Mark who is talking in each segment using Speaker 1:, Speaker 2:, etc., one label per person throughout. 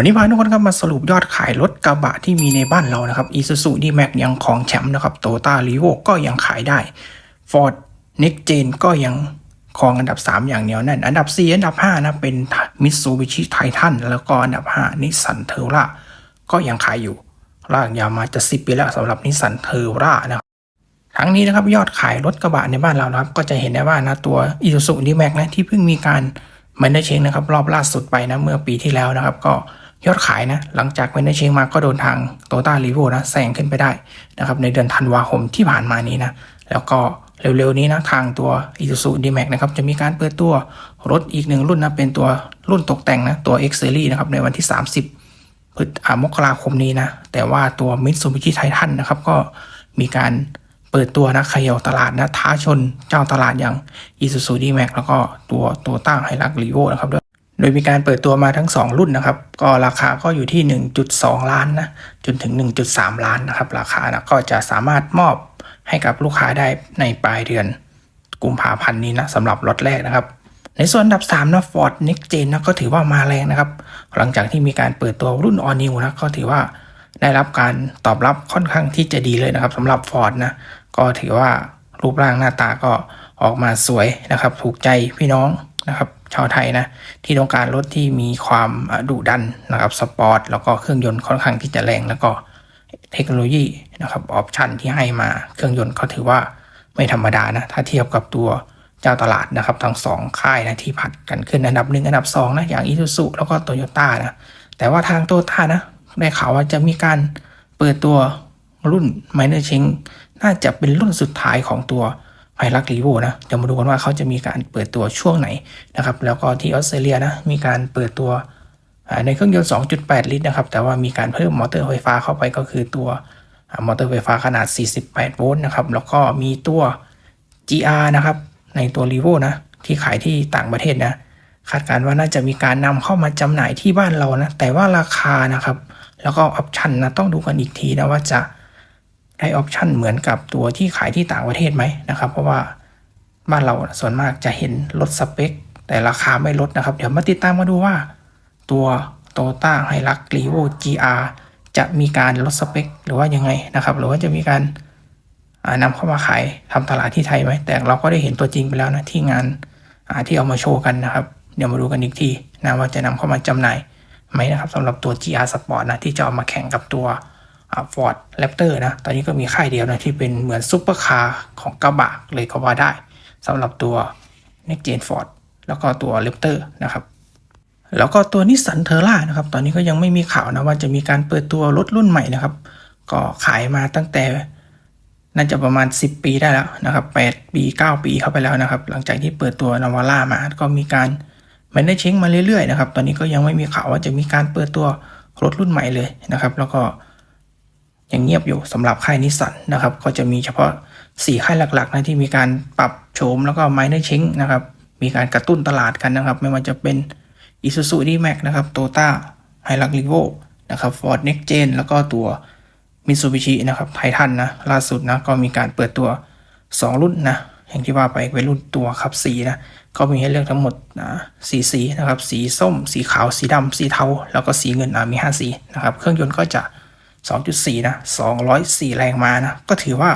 Speaker 1: วันนี้พาทุกคนครับมาสรุปยอดขายรถกระบะที่มีในบ้านเรานะครับ Isuzu D-Max ยังของแชมป์นะครับ Toyota r e v o ก็ยังขายได้ Ford Next Gen ก็ยังครองอันดับ 3 อย่างเหนียวแน่น อันดับ 4 อันดับ 5 นะ เป็น Mitsubishi Titan แล้วก็อันดับ 5 Nissan Terra ก็ยังขายอยู่ลากยาวมาจะ 10 ปีแล้วสำหรับ Nissan Terra นะครับทั้งนี้นะครับยอดขายรถกระบะในบ้านเรานะครับ ก็จะเห็นได้ว่านะตัว Isuzu D-Max นะที่เพิ่งมีการมันได้เชงนะครับ รอบล่าสุดไปนะเมื่อปีที่แล้วนะครับ ก็ ยอดขายนะหลังจากมันได้เชียงมาก็โดนทางโตต้ารีโวนะแซงขึ้นไปได้นะครับในเดือนธันวาคมที่ผ่านมานี้นะแล้วก็เร็วๆนี้นะทางตัว Isuzu D-Max นะครับจะมีการเปิดตัวรถอีกหนึ่งรุ่นนะเป็นตัวรุ่นตกแต่งนะตัว X Series นะครับในวันที่ 30พฤษภามกราคมนี้นะแต่ว่าตัว Mitsubishi Titan นะครับก็มีการเปิดตัวนะเขย่าตลาดนะท้าชนเจ้าตลาดอย่าง Isuzu D-Max แล้วก็ตัวตัวตั้งไฮรักรีโวนะครับด้วย โดยมีการเปิดตัวมาทั้ง 2 รุ่นนะครับ ก็ราคาก็อยู่ที่ 1.2 ล้านนะ จนถึง 1.3 ล้านนะครับ ราคานะก็จะสามารถมอบให้กับลูกค้าได้ในปลายเดือนกุมภาพันธ์นี้นะสำหรับรถแรกนะครับ ในส่วนอันดับ3นะ Ford Next Gen นะก็ถือว่ามาแรงนะครับ หลังจากที่มีการเปิดตัวรุ่น All New นะก็ถือว่าได้รับการตอบรับค่อนข้างที่จะดีเลยนะครับสำหรับ Ford นะก็ถือว่ารูปร่างหน้าตาก็ออกมาสวยนะครับ ถูกใจพี่น้องนะครับ ชาวไทยนะที่ต้องการรถที่มีความดุดันนะครับสปอร์ตแล้วก็เครื่องยนต์ค่อนข้างที่จะแรงแล้วก็เทคโนโลยีนะครับออปชันที่ให้มาเครื่องยนต์เขาถือว่าไม่ธรรมดานะถ้าเทียบกับตัวเจ้าตลาดนะครับทั้งสองค่ายนะที่ผัดกันขึ้นอันดับหนึ่งอันดับสองนะอย่างอีซูซุแล้วก็โตโยต้านะแต่ว่าทางโตโยต้านะได้ข่าวว่าจะมีการเปิดตัวรุ่นไมเนอร์เชงน่าจะเป็นรุ่นสุดท้ายของตัว ไฮรักรีโวนะเดี๋ยวมาดูกันว่าเขาจะมีการเปิดตัวช่วงไหนนะครับ แล้วก็ที่ออสเตรเลียนะมีการเปิดตัวในเครื่องยนต์ 2.8 ลิตรนะครับ แต่ว่ามีการเพิ่มมอเตอร์ไฟฟ้าเข้าไปก็คือตัวมอเตอร์ไฟฟ้าขนาด 48 โวลต์นะครับ แล้วก็มีตัว GR นะครับ ในตัว r ีโวนะที่ขายที่ต่างประเทศนะคาดการณ์ว่าน่าจะมีการนำเข้ามาจำหน่ายที่บ้านเรานะ แต่ว่าราคานะครับ แล้วก็ออปชันนะต้องดูกันอีกทีนะว่าจะ ได้ออปชันเหมือนกับตัวที่ขายที่ต่างประเทศไหมนะครับ เพราะว่าบ้านเราส่วนมากจะเห็นลดสเปค แต่ราคาไม่ลดนะครับ เดี๋ยวมาติดตามมาดูว่า ตัวโตต้าไฮรักรีโว GR จะมีการลดสเปค หรือว่ายังไงนะครับ หรือว่าจะมีการนำเข้ามาขายทำตลาดที่ไทยไหมแต่เราก็ได้เห็นตัวจริงไปแล้วนะที่งานที่เอามาโชว์กันนะครับ เดี๋ยวมาดูกันอีกทีนะว่าจะนำเข้ามาจำหน่ายไหมนะครับสำหรับตัว GR Sport นะที่จะเอามาแข่งกับตัว ฟอร์ดแรปเตอร์นะ ตอนนี้ก็มีค่ายเดียวนะ ที่เป็นเหมือนซุปเปอร์คาร์ของกระบะเลยก็ว่าได้สำหรับตัว Next Gen Ford แล้วก็ตัว Raptor นะครับ แล้วก็ตัวนิสสันเทอร่านะครับ ตอนนี้ก็ยังไม่มีข่าวนะว่าจะมีการเปิดตัวรถรุ่นใหม่นะครับ ก็ขายมาตั้งแต่น่าจะประมาณ 10 ปีได้แล้วนะครับ8ปี 9 ปีเข้าไปแล้วนะครับ หลังจากที่เปิดตัวนาวาร่ามา ก็มีการมันได้เช็งมาเรื่อยๆนะครับ ตอนนี้ก็ยังไม่มีข่าวว่าจะมีการเปิดตัวรถรุ่นใหม่เลยนะครับ แล้วก็ ยังเงียบอยู่สำหรับค่ายนิสสันนะครับ ก็จะมีเฉพาะ 4 ค่ายหลักๆนะที่มีการปรับโฉมแล้วก็ไมเนอร์เชงนะครับ มีการกระตุ้นตลาดกันนะครับ ไม่ว่าจะเป็น Isuzu D-Max นะครับ Toyota Hilux Revo นะครับ Ford Next Gen แล้วก็ตัว Mitsubishi นะครับ Titan นะ ล่าสุดนะ ก็มีการเปิดตัว 2 รุ่นนะ อย่างที่ว่าไปเป็นรุ่นตัวครับสีนะ ก็มีให้เลือกทั้งหมดนะสีสีนะครับ สีส้ม สีขาว สีดำ สีเทา แล้วก็สีเงินอะมี 5 สีนะครับ เครื่องยนต์ก็จะ 2.4 นะ 204 แรงม้านะ ก็ถือว่า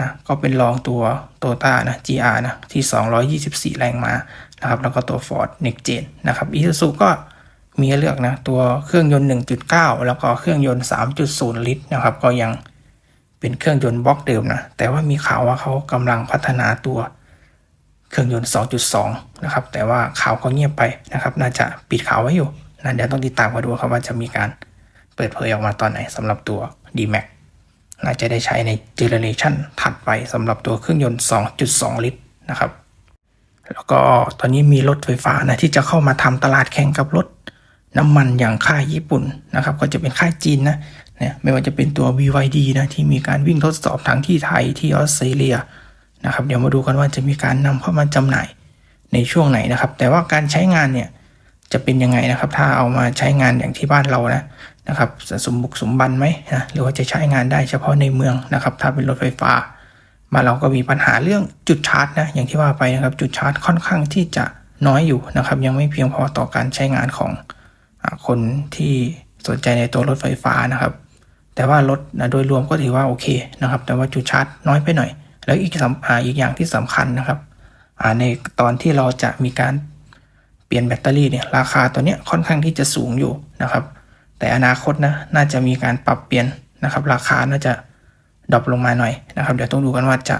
Speaker 1: นะก็เป็นรองตัวโตต้านะ GR นะ ที่ 224 แรงม้านะครับ แล้วก็ตัว Ford Next Gen นะครับ Isuzu ก็มีเลือกนะ ตัวเครื่องยนต์ 1.9 แล้วก็เครื่องยนต์ 3.0 ลิตรนะครับ ก็ยังเป็นเครื่องยนต์บล็อกเดิมนะ แต่ว่ามีข่าวว่าเขากำลังพัฒนาตัวเครื่องยนต์ 2.2 นะครับ แต่ว่าข่าวก็เงียบไปนะครับ น่าจะปิดข่าวไว้อยู่นะเดี๋ยวต้องติดตามมาดูครับว่าจะมีการ ปิดเผยออกมาตอนไหนสำหรับตัว D-Max น่าจะได้ใช้ในเจเนเรชันถัดไปสำหรับตัวเครื่องยนต์ 2.2 ลิตรนะครับ แล้วก็ตอนนี้มีรถไฟฟ้านะที่จะเข้ามาทำตลาดแข่งกับรถน้ำมันอย่างค่ายญี่ปุ่นนะครับ ก็จะเป็นค่ายจีนนะเนี่ยไม่ว่าจะเป็นตัว BYD นะที่มีการวิ่งทดสอบทั้งที่ไทยที่ออสเตรเลียนะครับ เดี๋ยวมาดูกันว่าจะมีการนำเข้ามาจำหน่ายในช่วงไหนนะครับ แต่ว่าการใช้งานเนี่ยจะเป็นยังไงนะครับ ถ้าเอามาใช้งานอย่างที่บ้านเรานะ นะครับสมบุกสมบันไหมนะหรือว่าจะใช้งานได้เฉพาะในเมืองนะครับ ถ้าเป็นรถไฟฟ้า มาเราก็มีปัญหาเรื่องจุดชาร์จนะอย่างที่ว่าไปนะครับจุดชาร์จค่อนข้างที่จะน้อยอยู่นะครับ ยังไม่เพียงพอต่อการใช้งานของอคนที่สนใจในตัวรถไฟฟ้านะครับ แต่ว่ารถนะโดยรวมก็ถือว่าโอเคนะครับ แต่ว่าจุดชาร์จน้อยไปหน่อย แล้วอีกสำออีกอย่างที่สำคัญนะครับในตอนที่เราจะมีการเปลี่ยนแบตเตอรี่เนี่ยราคาตัวเนี้ยค่อนข้างที่จะสูงอยู่นะครับ แต่อนาคตนะน่าจะมีการปรับเปลี่ยนนะครับ ราคาน่าจะดรอปลงมาหน่อยนะครับ เดี๋ยวต้องดูกันว่าจะ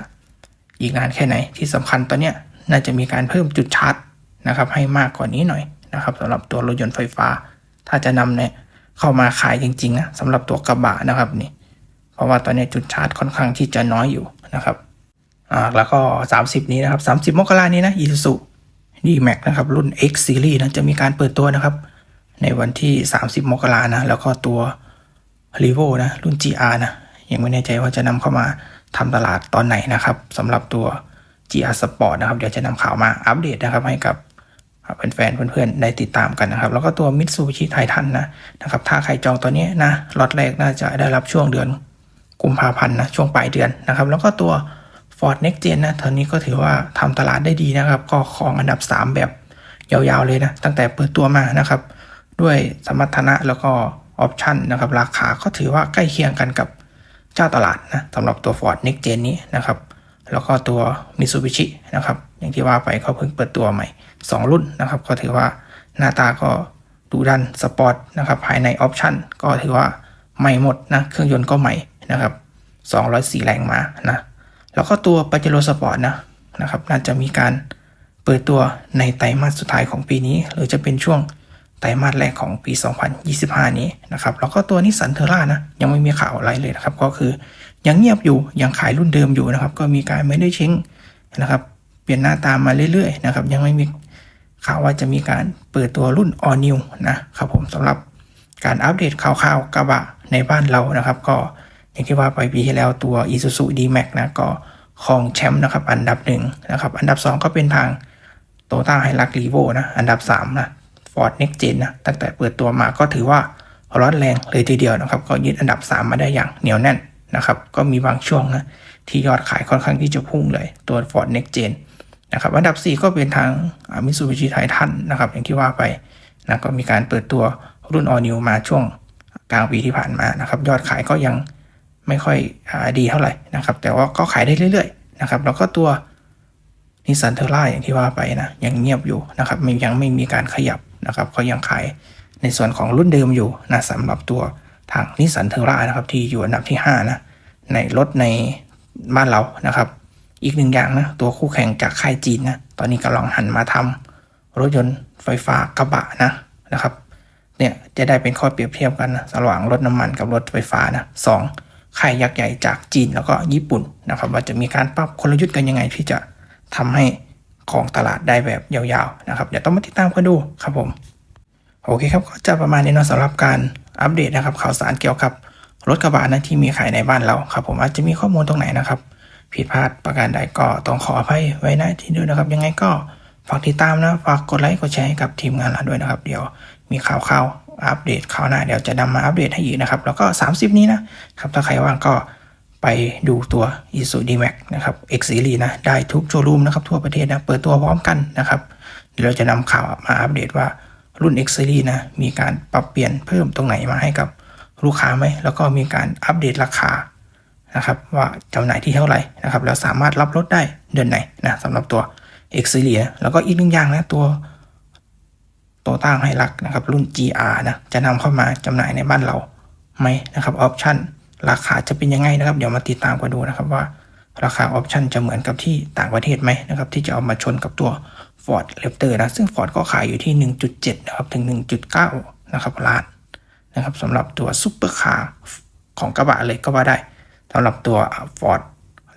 Speaker 1: อีกนานแค่ไหนที่สำคัญตอนเนี้ยน่าจะมีการเพิ่มจุดชาร์จนะครับ ให้มากกว่านี้หน่อยนะครับสำหรับตัวรถยนต์ไฟฟ้า ถ้าจะนำเนี่ยเข้ามาขายจริงๆนะสำหรับตัวกระบะนะครับนี่เพราะว่าตอนนี้จุดชาร์จค่อนข้างที่จะน้อยอยู่นะครับอ่าแล้วก็ 30 นี้นะครับ 30 มกรานี้นะ Isuzu D-Max นะครับ รุ่น X Series นะจะมีการเปิดตัวนะครับ ในวันที่ 30 มกรานะ แล้วก็ตัว r e v o นะ รุ่น GR นะ ยังไม่แน่ใจว่าจะนำเข้ามาทำตลาดตอนไหนนะครับสำหรับตัว GR Sport นะครับ เดี๋ยวจะนำข่าวมาอัปเดตนะครับ ให้กับแฟนๆเพื่อนๆได้ติดตามกันนะครับ แล้วก็ตัว Mitsubishi Titan นะนะครับ ถ้าใครจองตัวนี้นะล็อตแรกน่าจะได้รับช่วงเดือนกุมภาพันธ์นะช่วงปลายเดือนนะครับ แล้วก็ตัว Ford Next Gen นะตอนนี้ก็ถือว่าทำตลาดได้ดีนะครับ ก็ของอันดับ 3 แบบยาวๆเลยนะ ตั้งแต่เปิดตัวมานะครับ ด้วยสมรรถนะแล้วก็ออปชันนะครับราคาก็ถือว่าใกล้เคียงกันกับเจ้าตลาดนะสำหรับตัว Ford Next Gen นี้นะครับ แล้วก็ตัว Mitsubishi นะครับ อย่างที่ว่าไปเขาเพิ่งเปิดตัวใหม่ 2 รุ่นนะครับ ก็ถือว่าหน้าตาก็ดูดันสปอร์ตนะครับภายในออปชันก็ถือว่าใหม่หมดนะเครื่องยนต์ก็ใหม่นะครับ204 แรงม้านะแล้วก็ตัวป a เจโรสปอร์ตนะนะครับน่าจะมีการเปิดตัวในไตรมาสสุดท้ายของปีนี้ หรือจะเป็นช่วง ไตรมาสแรกของปี 2025 นี้นะครับแล้วก็ตัวนิสสันเทอร่านะยังไม่มีข่าวอะไรเลยนะครับก็คือยังเงียบอยู่ยังขายรุ่นเดิมอยู่นะครับก็มีการไม่ได้เช้งนะครับเปลี่ยนหน้าตามาเรื่อยๆนะครับยังไม่มีข่าวว่าจะมีการเปิดตัวรุ่น All New นะครับผมสำหรับการอัปเดตข่าวๆกระบะในบ้านเรานะครับ ก็อย่างที่ว่าไปปีที่แล้วตัว Isuzu D-Max นะก็ครองแชมป์นะครับอันดับหนึ่งนะครับอันดับ 2 ก็เป็นทางโตต้าไฮรักรีโวนะอันดับ3นะ Ford Next Gen นะตั้งแต่เปิดตัวมาก็ถือว่าร้อนแรงเลยทีเดียวนะครับ ก็ยึดอันดับ 3 มาได้อย่างเหนียวแน่นนะครับ ก็มีบางช่วงนะที่ยอดขายค่อนข้างที่จะพุ่งเลยตัว Ford Next Gen นะครับอันดับ 4 ก็เป็นทางมิ t ซูบิชิไททันนะครับอย่างที่ว่าไปนะก็มีการเปิดตัวรุ่น All New มาช่วงกลางปีที่ผ่านมานะครับ ยอดขายก็ยังไม่ค่อยอดีเท่าไหร่นะครับ แต่ว่าก็ขายได้เรื่อยๆนะครับแล้วก็ตัวนิสสันเทอร่าอย่างที่ว่าไปนะยังเงียบอยู่นะครับยังไม่มีการขยับ นะครับก็ยังขายในส่วนของรุ่นเดิมอยู่นะสำหรับตัวทางนิสสันเทอร่านะครับที่อยู่อันดับที่5นะในรถในบ้านเรานะครับ อีกหนึ่งอย่างนะตัวคู่แข่งจากค่ายจีนนะตอนนี้กำลังหันมาทำรถยนต์ไฟฟ้ากระบะนะนะครับเนี่ยจะได้เป็นข้อเปรียบเทียบกันนะระหว่างรถน้ำมันกับรถไฟฟ้านะสองค่ายยักษ์ใหญ่จากจีนแล้วก็ญี่ปุ่นนะครับ ว่าจะมีการปรับกลยุทธ์กันยังไงที่จะทำให้ ของตลาดได้แบบยาวๆนะครับเดี๋ยวต้องมาติดตามกันดูครับผมโอเคครับก็จะประมาณนี้นะสำหรับการอัปเดตนะครับข่าวสารเกี่ยวกับรถกระบะนะที่มีขายในบ้านเราครับ ผมอาจจะมีข้อมูลตรงไหนนะครับผิดพลาดประการใดก็ต้องขออภัยไว้ณที่นี้นะครับ ยังไงก็ฝากติดตามนะฝากกดไลค์กดแชร์ให้กับทีมงานเราด้วยนะครับ เดี๋ยวมีข่าวข่าวอัปเดตข่าวหน้าเดี๋ยวจะนำมาอัปเดตให้อีกนะครับ แล้วก็ 30 นี้นะครับถ้าใครว่างก็ ไปดูตัว i s u D-Max นะครับ X Series นะ ได้ทุกโชว์รูมนะครับทั่วประเทศนะ เปิดตัวพร้อมกันนะครับ เดี๋ยวเราจะนำข่าวมาอัปเดตว่ารุ่น X Series นะ มีการปรับเปลี่ยนเพิ่มตรงไหนมาให้กับลูกค้าไหม แล้วก็มีการอัปเดตราคานะครับ ว่าจำหน่ายที่เท่าไหร่นะครับ แล้วสามารถรับรถได้เดือนไหนนะสำหรับตัว X Series นะแล้วก็อีกหนึ่งอย่างนะตัวโตต้าไฮรักนะครับ รุ่น GR นะ จะนำเข้ามาจำหน่ายในบ้านเราไหมนะครับออปชั่น ราคาจะเป็นยังไงนะครับ เดี๋ยวมาติดตามกันดูนะครับว่า ราคาออปชันจะเหมือนกับที่ต่างประเทศไหมนะครับ ที่จะเอามาชนกับตัว Ford Raptor นะซึ่ง Ford ก็ขายอยู่ที่ 1.7 นะครับถึง 1.9 นะครับล้านนะครับสำหรับตัวซุปเปอร์คาร์ของกระบะเลยก็ว่าได้สำหรับตัว Ford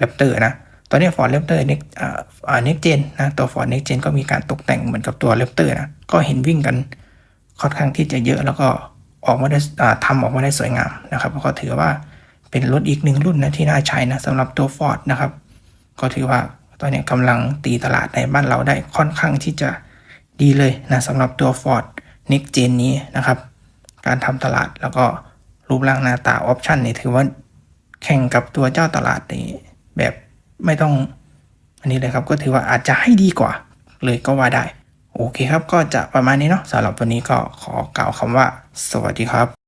Speaker 1: Raptor นะตอนนี้ Ford Raptor Next อ่า Next Gen นะตัว Ford Next Gen ก็มีการตกแต่งเหมือนกับตัว Raptor นะก็เห็นวิ่งกันค่อนข้างที่จะเยอะแล้วก็ออกมาได้ทำออกมาได้สวยงามนะครับก็ถือว่า เป็นรถอีกหนึ่งรุ่นนะที่น่าใช้นะสำหรับตัว Ford นะครับ ก็ถือว่าตอนนี้กำลังตีตลาดในบ้านเราได้ค่อนข้างที่จะดีเลยนะสำหรับตัว Ford Next Gen นี้นะครับ การทำตลาดแล้วก็รูปร่างหน้าตาออปชันนี่ถือว่าแข่งกับตัวเจ้าตลาดนี่แบบไม่ต้องอันนี้เลยครับก็ถือว่าอาจจะให้ดีกว่าเลยก็ว่าได้ โอเคครับก็จะประมาณนี้เนาะสำหรับวันนี้ก็ขอกล่าวคำว่า สวัสดีครับ